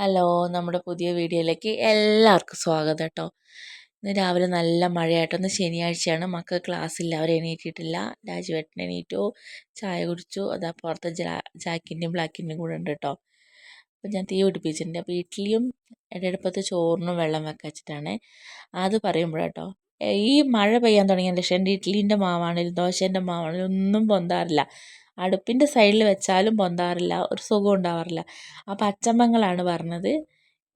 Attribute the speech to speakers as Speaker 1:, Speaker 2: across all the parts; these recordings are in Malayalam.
Speaker 1: ഹലോ നമ്മുടെ പുതിയ വീഡിയോയിലേക്ക് എല്ലാവർക്കും സ്വാഗതം കേട്ടോ ഇന്ന് രാവിലെ നല്ല മഴയായിട്ടോ ഇന്ന് ശനിയാഴ്ചയാണ്. മക്കൾ ക്ലാസ് ഇല്ല അവർ എണീറ്റിട്ടില്ല. രാജുവേട്ടൻ എണീറ്റു. ചായ കുടിച്ചു. അതാ പുറത്ത് ജാ ജാക്കിന്റെയും ബ്ലാക്കിന്റെയും കൂടെ ഉണ്ട് കേട്ടോ അപ്പോൾ ഞാൻ തീ പിടിപ്പിച്ചിട്ടുണ്ട്. അപ്പോൾ ഇഡ്ഡലിയും ഇടയടുപ്പത്ത് ചോറിനും വെള്ളം വെച്ചിട്ടാണ്. അത് പറയുമ്പോഴാട്ടോ ഈ മഴ പെയ്യാൻ തുടങ്ങിയ ശേഷം എന്റെ ഇഡ്ഡലീന്റെ മാവാണെങ്കിലും ദോശേന്റെ മാവാണെങ്കിലും ഒന്നും പൊന്താറില്ല. അടുപ്പിന്റെ സൈഡിൽ വെച്ചാലും പൊന്താറില്ല ഒരു സുഖം ഉണ്ടാവാറില്ല. അപ്പോൾ അച്ചമ്മങ്ങളാണ് പറഞ്ഞത്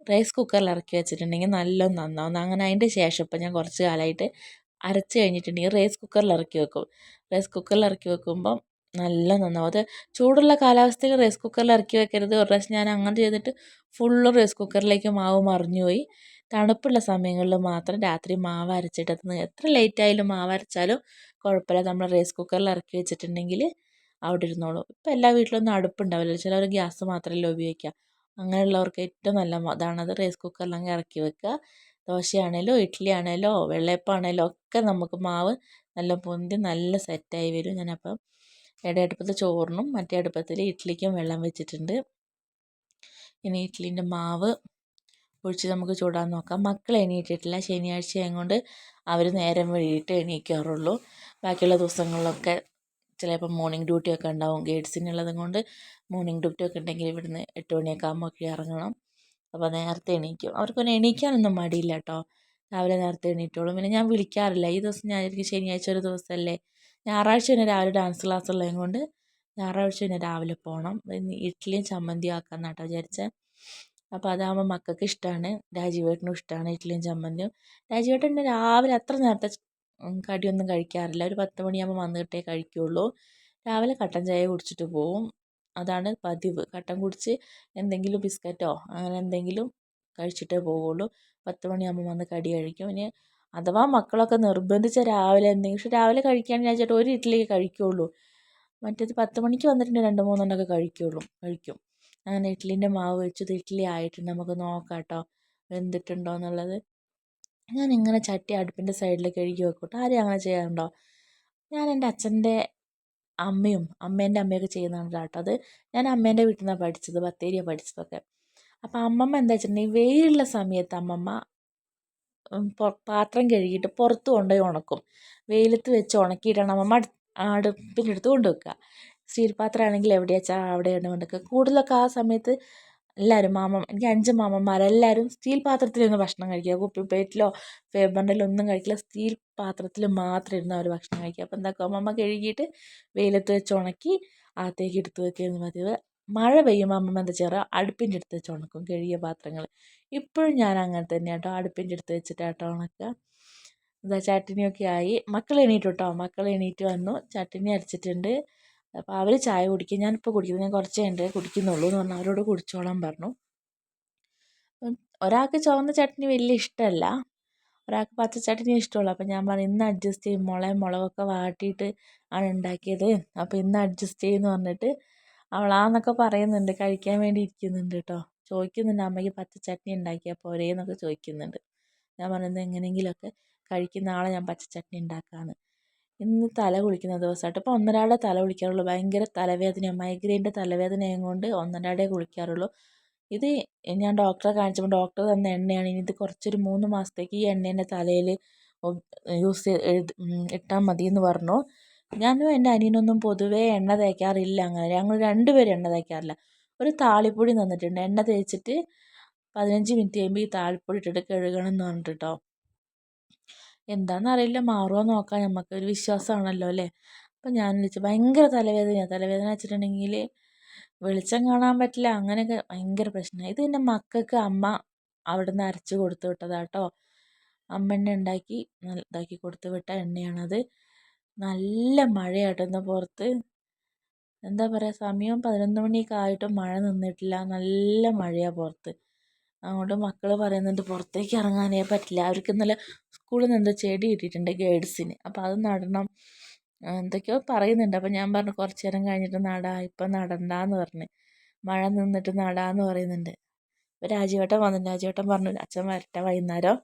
Speaker 1: റൈസ് കുക്കറിൽ ഇറക്കി വെച്ചിട്ടുണ്ടെങ്കിൽ നല്ല നന്നാവും. അങ്ങനെ അതിന്റെ ശേഷം ഇപ്പം ഞാൻ കുറച്ച് കാലമായിട്ട് അരച്ച് കഴിഞ്ഞിട്ടുണ്ടെങ്കിൽ റൈസ് കുക്കറിൽ ഇറക്കി വെക്കും. റൈസ് കുക്കറിൽ ഇറക്കി വെക്കുമ്പം നല്ല നന്നാവും. അത് ചൂടുള്ള കാലാവസ്ഥയിൽ റൈസ് കുക്കറിൽ ഇറക്കി വെക്കരുത്. ഒരു പ്രാവശ്യം ഞാൻ അങ്ങനെ ചെയ്തിട്ട് ഫുള്ള് റൈസ് കുക്കറിലേക്ക് മാവ് മറിഞ്ഞുപോയി തണുപ്പുള്ള സമയങ്ങളിൽ മാത്രം രാത്രി മാവ് അരച്ചിട്ട് എത്ര ലേറ്റ് ആയാലും മാവ് അരച്ചാലും കുഴപ്പമില്ല. നമ്മൾ റൈസ് കുക്കറിൽ ഇറക്കി വെച്ചിട്ടുണ്ടെങ്കിൽ അവിടെ ഇരുന്നോളും ഇപ്പം എല്ലാ വീട്ടിലൊന്നും അടുപ്പുണ്ടാവില്ല ചിലർ ഗ്യാസ് മാത്രമല്ലേ ഉപയോഗിക്കുക. അങ്ങനെയുള്ളവർക്ക് ഏറ്റവും നല്ല ഇതാണത് റൈസ് കുക്കറിലങ്ങ് ഇറക്കി വെക്കുക. ദോശയാണേലോ ഇഡ്ഡലി ആണേലോ വെള്ളയപ്പമാണേലോ ഒക്കെ നമുക്ക് മാവ് നല്ല പൊന്തി നല്ല സെറ്റായി വരും. ഞാനപ്പം ഇട അടുപ്പത്ത് ചോറിനും മറ്റേ അടുപ്പത്തിൽ ഇഡ്ഡലിക്കും വെള്ളം വെച്ചിട്ടുണ്ട്. ഇനി ഇഡ്ഡലീന്റെ മാവ് ഒഴിച്ച് നമുക്ക് ചൂടാൻ നോക്കാം. മക്കൾ എണീറ്റിട്ടില്ല. ശനിയാഴ്ച ആയതുകൊണ്ട് അവർ നേരം വൈകിട്ട് എണീക്കാറുള്ളൂ. ബാക്കിയുള്ള ദിവസങ്ങളിലൊക്കെ ചിലപ്പോൾ മോർണിംഗ് ഡ്യൂട്ടിയൊക്കെ ഉണ്ടാവും. ഗേഡ്സിനുള്ളതും കൊണ്ട് മോർണിംഗ് ഡ്യൂട്ടിയൊക്കെ ഉണ്ടെങ്കിൽ ഇവിടുന്ന് എട്ട് മണിയൊക്കെ ആകുമ്പോഴൊക്കെ ഇറങ്ങണം. അപ്പോൾ നേരത്തെ എണീക്കും. അവർക്കൊന്നും എണീക്കാനൊന്നും മടിയില്ല കേട്ടോ രാവിലെ നേരത്തെ എണീറ്റോളും. പിന്നെ ഞാൻ വിളിക്കാറില്ല. ഈ ദിവസം ഞാൻ എനിക്ക് ശനിയാഴ്ച ഒരു ദിവസമല്ലേ ഞായറാഴ്ച തന്നെ രാവിലെ ഡാൻസ് ക്ലാസ് ഉള്ളതും കൊണ്ട് ഞായറാഴ്ച തന്നെ രാവിലെ പോകണം ഇഡ്ഡലിയും ചമ്മന്തിയും ആക്കാമെന്നാട്ടോ വിചാരിച്ചത് അപ്പോൾ അതാകുമ്പോൾ മക്കൾക്ക് ഇഷ്ടമാണ് രാജീവേട്ടനും ഇഷ്ടമാണ് ഇഡ്ഡലിയും ചമ്മന്തിയും. രാജീവേട്ടൻ രാവിലെ അത്ര നേരത്തെ കടിയൊന്നും കഴിക്കാറില്ല. ഒരു പത്ത് മണിയാകുമ്പോൾ വന്നിട്ടേ കഴിക്കുകയുള്ളൂ രാവിലെ കട്ടൻ ചായ കുടിച്ചിട്ട് പോകും അതാണ് പതിവ്. കട്ടൻ കുടിച്ച് എന്തെങ്കിലും ബിസ്ക്കറ്റോ അങ്ങനെ എന്തെങ്കിലും കഴിച്ചിട്ടേ പോവുള്ളൂ. പത്ത് മണിയാകുമ്പോൾ വന്ന് കടി കഴിക്കും. ഇനി അഥവാ മക്കളൊക്കെ നിർബന്ധിച്ച രാവിലെ എന്തെങ്കിലും പക്ഷെ രാവിലെ കഴിക്കുകയാണെങ്കിൽ ഞാൻ ചേട്ടാ ഒരു ഇഡ്ഡലി കഴിക്കുകയുള്ളൂ മറ്റേത് പത്ത് മണിക്ക് വന്നിട്ടുണ്ട് രണ്ട് മൂന്നെണ്ണമൊക്കെ കഴിക്കുകയുള്ളൂ കഴിക്കും. അങ്ങനെ ഇഡ്ഡലീന്റെ മാവ് വെച്ചത് ഇഡ്ഡലി ആയിട്ടുണ്ട്. നമുക്ക് നോക്കാം കേട്ടോ. വെന്തിട്ടുണ്ടോ എന്നുള്ളത്. ഞാനിങ്ങനെ ചട്ടി അടുപ്പിന്റെ സൈഡിൽ കഴുകി വെക്കോട്ടെ. ആരും അങ്ങനെ ചെയ്യാറുണ്ടോ? ഞാൻ എന്റെ അച്ഛന്റെ അമ്മയും അമ്മേന്റെ അമ്മയൊക്കെ ചെയ്യുന്നതാണ് കേട്ടോ. അത് ഞാൻ അമ്മേന്റെ വീട്ടിൽ നിന്നാണ് പഠിച്ചത് ബത്തേരിയാണ് പഠിച്ചതൊക്കെ. അപ്പോൾ അമ്മമ്മ എന്താ വെച്ചിട്ടുണ്ടെങ്കിൽ വെയിലുള്ള സമയത്ത് അമ്മമ്മ പാത്രം കഴുകിയിട്ട് പുറത്ത് കൊണ്ടുപോയി ഉണക്കും. വെയിലത്ത് വെച്ച് ഉണക്കിയിട്ടാണ് അമ്മമ്മ അടുപ്പിന്റെ അടുത്ത് കൊണ്ടുവെക്കുക. സ്റ്റീൽ പാത്രമാണെങ്കിൽ എവിടെയാച്ചാൽ അവിടെയാണ് കൊണ്ടുവെക്കുക കൂടുതലൊക്കെ ആ സമയത്ത് എല്ലാവരും മാമ എനിക്ക് അഞ്ച് മാമന്മാരെല്ലാവരും സ്റ്റീൽ പാത്രത്തിലിരുന്ന് ഭക്ഷണം കഴിക്കുക. കുപ്പി പ്ലേറ്റിലോ ഫേബറിന്റെലോ ഒന്നും കഴിക്കില്ല. സ്റ്റീൽ പാത്രത്തിൽ മാത്രം ഇരുന്ന് അവർ ഭക്ഷണം കഴിക്കുക. അപ്പോൾ എന്താക്കും? അമ്മമ്മ കഴുകിയിട്ട് വെയിലത്ത് വെച്ച് ഉണക്കി അകത്തേക്ക് എടുത്ത് വെക്കുകയായിരുന്നു പതിവ് മഴ പെയ്യുമ്പോൾ അമ്മമ്മ എന്താ ചെയ്യുക അടുപ്പിന്റെ അടുത്ത് വെച്ച് ഉണക്കും. കഴുകിയ പാത്രങ്ങൾ ഇപ്പോഴും ഞാൻ അങ്ങനെ തന്നെ കേട്ടോ അടുപ്പിന്റെ അടുത്ത് വെച്ചിട്ടാട്ടോ ഉണക്കുക. എന്താ ചട്ടിനിയൊക്കെ ആയി. മക്കൾ എണീറ്റു കേട്ടോ മക്കൾ എണീറ്റ് വന്നു. ചട്ടിനി അരച്ചിട്ടുണ്ട്. അപ്പോൾ അവർ ചായ കുടിക്കും. ഞാനിപ്പോൾ കുടിക്കുന്നു. ഞാൻ കുറച്ചേ ഉണ്ട് കുടിക്കുന്നുള്ളൂ എന്ന് പറഞ്ഞാൽ അവരോട് കുടിച്ചോളാൻ പറഞ്ഞു. ഒരാൾക്ക് ചുവന്ന ചട്നി വലിയ ഇഷ്ടമല്ല ഒരാൾക്ക് പച്ച ചട്നി ഇഷ്ടമുള്ളൂ. അപ്പോൾ ഞാൻ പറഞ്ഞു ഇന്ന് അഡ്ജസ്റ്റ് ചെയ്യും. മുള മുളകൊക്കെ വാട്ടിയിട്ട് ആണ് ഉണ്ടാക്കിയത്. അപ്പോൾ ഇന്ന് അഡ്ജസ്റ്റ് ചെയ്യുമെന്ന് പറഞ്ഞിട്ട് അവളാന്നൊക്കെ പറയുന്നുണ്ട്. കഴിക്കാൻ വേണ്ടി ഇരിക്കുന്നുണ്ട് കേട്ടോ ചോദിക്കുന്നുണ്ട് അമ്മയ്ക്ക് പച്ച ചട്നി ഉണ്ടാക്കിയാൽ പോരേ? എന്നൊക്കെ ചോദിക്കുന്നുണ്ട്. ഞാൻ പറയുന്നത് എങ്ങനെയെങ്കിലുമൊക്കെ കഴിക്കുന്ന ആളെ ഞാൻ പച്ച ചട്നി ഉണ്ടാക്കാമെന്ന് ഇന്ന് തല കുളിക്കുന്ന ദിവസമായിട്ട്. ഇപ്പോൾ ഒന്നരാടെ തല കുളിക്കാറുള്ളൂ. ഭയങ്കര തലവേദനയാണ് മൈഗ്രെയിന്റെ തലവേദനയും കൊണ്ട് ഒന്നരാടെ കുളിക്കാറുള്ളൂ. ഇത് ഞാൻ ഡോക്ടറെ കാണിച്ചപ്പോൾ ഡോക്ടർ തന്ന എണ്ണയാണ്. ഇനി ഇത് കുറച്ചൊരു മൂന്ന് മാസത്തേക്ക് ഈ എണ്ണ എന്റെ തലയിൽ യൂസ് ചെയ്ത് ഇട്ടാൽ മതി എന്ന് പറഞ്ഞു. ഞാനും എന്റെ അനിയനൊന്നും പൊതുവേ എണ്ണ തേക്കാറില്ല അങ്ങനെ. ഞങ്ങൾ രണ്ടുപേരും എണ്ണ തേക്കാറില്ല. ഒരു താളിപ്പൊടി തന്നിട്ടുണ്ട്. എണ്ണ തേച്ചിട്ട് പതിനഞ്ച് മിനിറ്റ് കഴിയുമ്പോൾ ഈ താളിപ്പൊടി ഇട്ടിട്ട് കഴുകണം എന്ന് പറഞ്ഞിട്ട് കേട്ടോ എന്താണെന്നറിയില്ല മാറുമോ നോക്കാം. നമുക്ക് ഒരു വിശ്വാസമാണല്ലോ അല്ലേ? അപ്പം ഞാൻ വിളിച്ചു. ഭയങ്കര തലവേദനയാണ് തലവേദന വെച്ചിട്ടുണ്ടെങ്കിൽ വെളിച്ചം കാണാൻ പറ്റില്ല. അങ്ങനെയൊക്കെ ഭയങ്കര പ്രശ്നമാണ് ഇത് എന്റെ മക്കൾക്ക് അമ്മ അവിടെ നിന്ന് അരച്ച് കൊടുത്തു വിട്ടതാട്ടോ. അമ്മ എണ്ണ ഉണ്ടാക്കി ഇതാക്കി കൊടുത്തു വിട്ട എണ്ണയാണത്. നല്ല മഴയാട്ടോ ഇന്ന് പുറത്ത്. എന്താ പറയുക സമയം പതിനൊന്ന് മണിയൊക്കെ ആയിട്ടും മഴ നിന്നിട്ടില്ല. നല്ല മഴയാണ് പുറത്ത്. അതുകൊണ്ട് മക്കൾ പറയുന്നുണ്ട് പുറത്തേക്ക് ഇറങ്ങാനേ പറ്റില്ല. അവർക്ക് ഇന്നലെ സ്കൂളിൽ നിന്ന് ചെടി കിട്ടിയിട്ടുണ്ട് ഗേഡ്സിന്. അപ്പോൾ അത് നടണം. എന്തൊക്കെയോ പറയുന്നുണ്ട്. അപ്പോൾ ഞാൻ പറഞ്ഞു കുറച്ച് നേരം കഴിഞ്ഞിട്ട് നടാം. ഇപ്പം നടണ്ടാന്ന് പറഞ്ഞ്. മഴ നിന്നിട്ട് നടാന്ന് പറയുന്നുണ്ട്. അപ്പോൾ രാജീവേട്ടൻ വന്നിട്ട് രാജീവേട്ടൻ പറഞ്ഞു അച്ഛൻ വരട്ടെ വൈകുന്നേരം.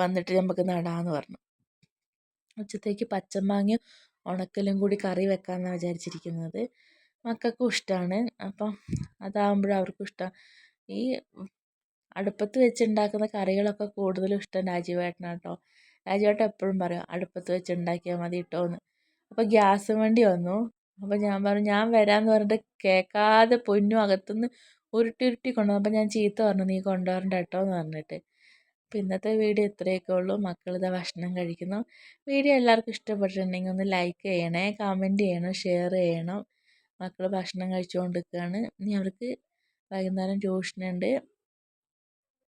Speaker 1: വന്നിട്ട് നമുക്ക് നടാന്ന് പറഞ്ഞു. ഉച്ചത്തേക്ക് പച്ചമാങ്ങയും ഉണക്കലും കൂടി കറി വെക്കാമെന്നാണ് വിചാരിച്ചിരിക്കുന്നത്. മക്കൾക്കും ഇഷ്ടമാണ് അപ്പം അതാകുമ്പോഴും അവർക്കും ഇഷ്ടം. ഈ അടുപ്പത്ത് വെച്ചുണ്ടാക്കുന്ന കറികളൊക്കെ കൂടുതലും ഇഷ്ടം രാജീവേട്ടനാണ് കേട്ടോ രാജീവേട്ടൻ എപ്പോഴും പറയും അടുപ്പത്ത് വെച്ചുണ്ടാക്കിയാൽ മതി കേട്ടോ എന്ന് അപ്പോൾ ഗ്യാസ് വണ്ടി വന്നു. അപ്പോൾ ഞാൻ പറഞ്ഞു ഞാൻ വരാമെന്ന് പറഞ്ഞിട്ട് കേൾക്കാതെ പൊന്നു അകത്തുനിന്ന് ഉരുട്ടി ഉരുട്ടി കൊണ്ടുവന്നു. അപ്പോൾ ഞാൻ ചീത്ത പറഞ്ഞു നീ കൊണ്ടുവരണ്ട കേട്ടോ എന്ന് പറഞ്ഞിട്ട്. അപ്പോൾ ഇന്നത്തെ വീഡിയോ ഇത്രയൊക്കെ ഉള്ളൂ. മക്കൾ ഇതാ ഭക്ഷണം കഴിക്കുന്നു. വീഡിയോ എല്ലാവർക്കും ഇഷ്ടപ്പെട്ടിട്ടുണ്ടെങ്കിൽ ഒന്ന് ലൈക്ക് ചെയ്യണേ കമന്റ് ചെയ്യണം ഷെയർ ചെയ്യണം. മക്കൾ ഭക്ഷണം കഴിച്ചുകൊണ്ടിരിക്കുകയാണ്. ഇനി അവർക്ക് വൈകുന്നേരം ട്യൂഷനുണ്ട്.